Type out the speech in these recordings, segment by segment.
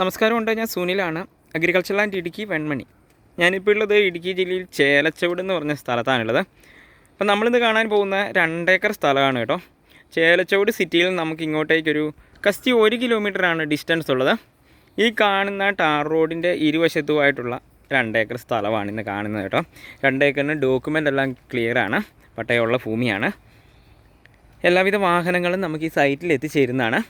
നമസ്കാരം ഉണ്ട് ഞാൻ സുനിലാണ് അഗ്രികൾച്ചർ ആൻഡ് ഇടുക്കി വെൺമണി. ഞാനിപ്പോൾ ഉള്ളത് ഇടുക്കി ജില്ലയിൽ ചേലച്ചവിട് എന്ന് പറഞ്ഞ സ്ഥലത്താണുള്ളത്. അപ്പം നമ്മളിന്ന് കാണാൻ പോകുന്ന രണ്ടേക്കർ സ്ഥലമാണ് കേട്ടോ. ചേലച്ചവിട് സിറ്റിയിൽ നമുക്ക് ഇങ്ങോട്ടേക്കൊരു കസ്റ്റി ഒരു കിലോമീറ്ററാണ് ഡിസ്റ്റൻസ് ഉള്ളത്. ഈ കാണുന്ന ടാർ റോഡിന്റെ ഇരുവശത്തുമായിട്ടുള്ള രണ്ടേക്കർ സ്ഥലമാണ് ഇന്ന് കാണുന്നത് കേട്ടോ. രണ്ടേക്കറിന് ഡോക്യുമെന്റ് എല്ലാം ക്ലിയറാണ് പട്ടയമുള്ള ഭൂമിയാണ്. എല്ലാവിധ വാഹനങ്ങളും നമുക്ക് ഈ സൈറ്റിൽ എത്തിച്ചേരുന്നതാണ്.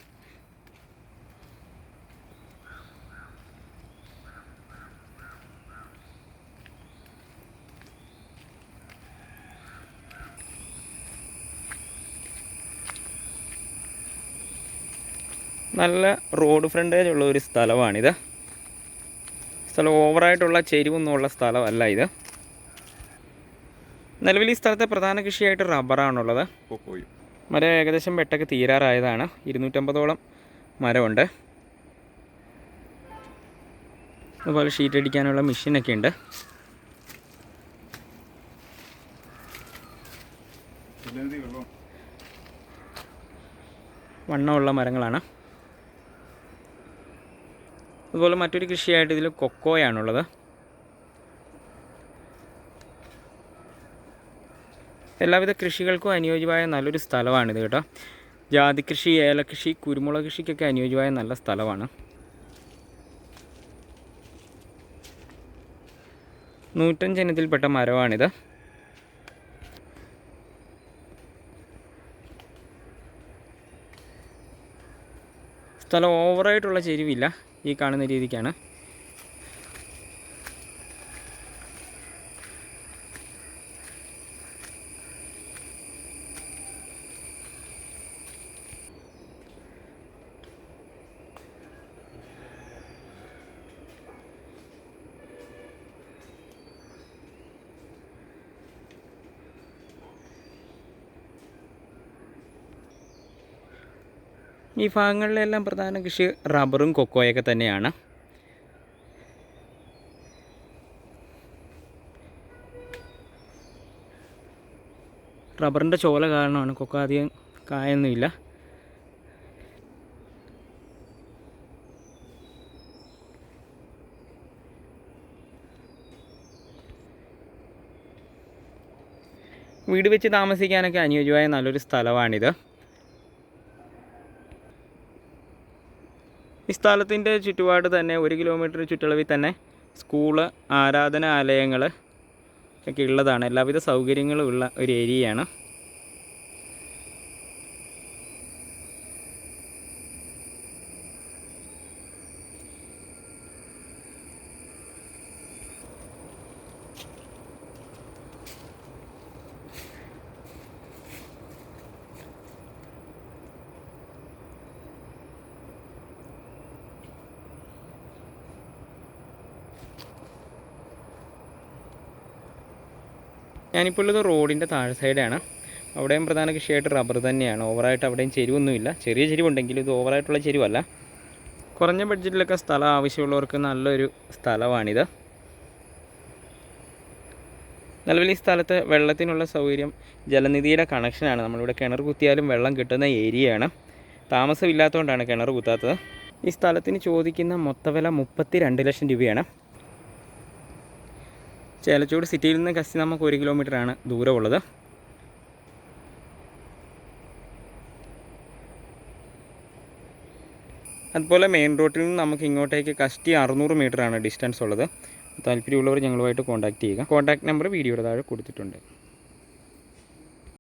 നല്ല റോഡ് ഫ്രണ്ടേജ് ഉള്ള ഒരു സ്ഥലമാണിത്. സ്ഥലം ഓവറായിട്ടുള്ള ചെരിവൊന്നുമുള്ള സ്ഥലമല്ല ഇത്. നിലവിൽ ഈ സ്ഥലത്തെ പ്രധാന കൃഷിയായിട്ട് റബ്ബറാണുള്ളത്. മരം ഏകദേശം വെട്ടൊക്കെ തീരാറായതാണ്. ഇരുന്നൂറ്റമ്പതോളം മരമുണ്ട്. അതുപോലെ ഷീറ്റ് അടിക്കാനുള്ള മെഷീനൊക്കെ ഉണ്ട്. വണ്ണമുള്ള മരങ്ങളാണ്. അതുപോലെ മറ്റൊരു കൃഷിയായിട്ട് ഇതിൽ കൊക്കോയാണുള്ളത്. എല്ലാവിധ കൃഷികൾക്കും അനുയോജ്യമായ നല്ലൊരു സ്ഥലമാണിത് കേട്ടോ. ജാതി കൃഷി ഏലകൃഷി കുരുമുളക് കൃഷിക്കൊക്കെ അനുയോജ്യമായ നല്ല സ്ഥലമാണ്. നൂറ്റഞ്ച് ഇനത്തിൽപ്പെട്ട മരമാണിത്. സ്ഥലം ഓവറായിട്ടുള്ള ചെരിവില്ല. ഈ കാണുന്ന രീതിക്കാണ്. ഈ ഭാഗങ്ങളിലെല്ലാം പ്രധാന കൃഷി റബ്ബറും കൊക്കോയൊക്കെ തന്നെയാണ്. റബ്ബറിന്റെ ചോല കാരണമാണ് കൊക്കോ അധികം കായൊന്നുമില്ല. വീട് വെച്ച് താമസിക്കാനൊക്കെ അനുയോജ്യമായ നല്ലൊരു സ്ഥലമാണിത്. ഈ സ്ഥലത്തിന്റെ ചുറ്റുപാട് തന്നെ ഒരു കിലോമീറ്റർ ചുറ്റളവിൽ തന്നെ സ്കൂൾ ആരാധനാലയങ്ങൾ ഒക്കെ ഉള്ളതാണ്. എല്ലാവിധ സൗകര്യങ്ങളും ഉള്ള ഒരു ഏരിയയാണ്. ഞാനിപ്പോൾ ഉള്ളത് റോഡിന്റെ താഴെ സൈഡാണ്. അവിടെയും പ്രധാന കൃഷിയായിട്ട് റബ്ബർ തന്നെയാണ്. ഓവറായിട്ട് അവിടെയും ചെരുവൊന്നുമില്ല. ചെറിയ ചെരുവുണ്ടെങ്കിലും ഇത് ഓവറായിട്ടുള്ള ചെരുവല്ല. കുറഞ്ഞ ബഡ്ജറ്റിലൊക്കെ സ്ഥലം ആവശ്യമുള്ളവർക്ക് നല്ലൊരു സ്ഥലമാണിത്. നിലവിൽ ഈ സ്ഥലത്ത് വെള്ളത്തിനുള്ള സൗകര്യം ജലനിധിയുടെ കണക്ഷനാണ് നമ്മളിവിടെ കിണർ കുത്തിയാലും വെള്ളം കിട്ടുന്ന ഏരിയയാണ്. താമസമില്ലാത്തതുകൊണ്ടാണ് കിണർ കുത്താത്തത്. ഈ സ്ഥലത്തിന് ചോദിക്കുന്ന മൊത്തവില മുപ്പത്തി രണ്ട് ലക്ഷം രൂപയാണ്. ചേലച്ചൂട് സിറ്റിയിൽ നിന്ന് കസ്തി നമുക്ക് ഒരു കിലോമീറ്ററാണ് ദൂരമുള്ളത്. അതുപോലെ മെയിൻ റോട്ടിൽ നിന്ന് നമുക്ക് ഇങ്ങോട്ടേക്ക് കഷ്ടി അറുന്നൂറ് ആണ് ഡിസ്റ്റൻസ് ഉള്ളത്. താല്പര്യമുള്ളവർ ഞങ്ങളുമായിട്ട് കോൺടാക്റ്റ് ചെയ്യുക. കോൺടാക്ട് നമ്പർ വീഡിയോയുടെ താഴെ കൊടുത്തിട്ടുണ്ട്.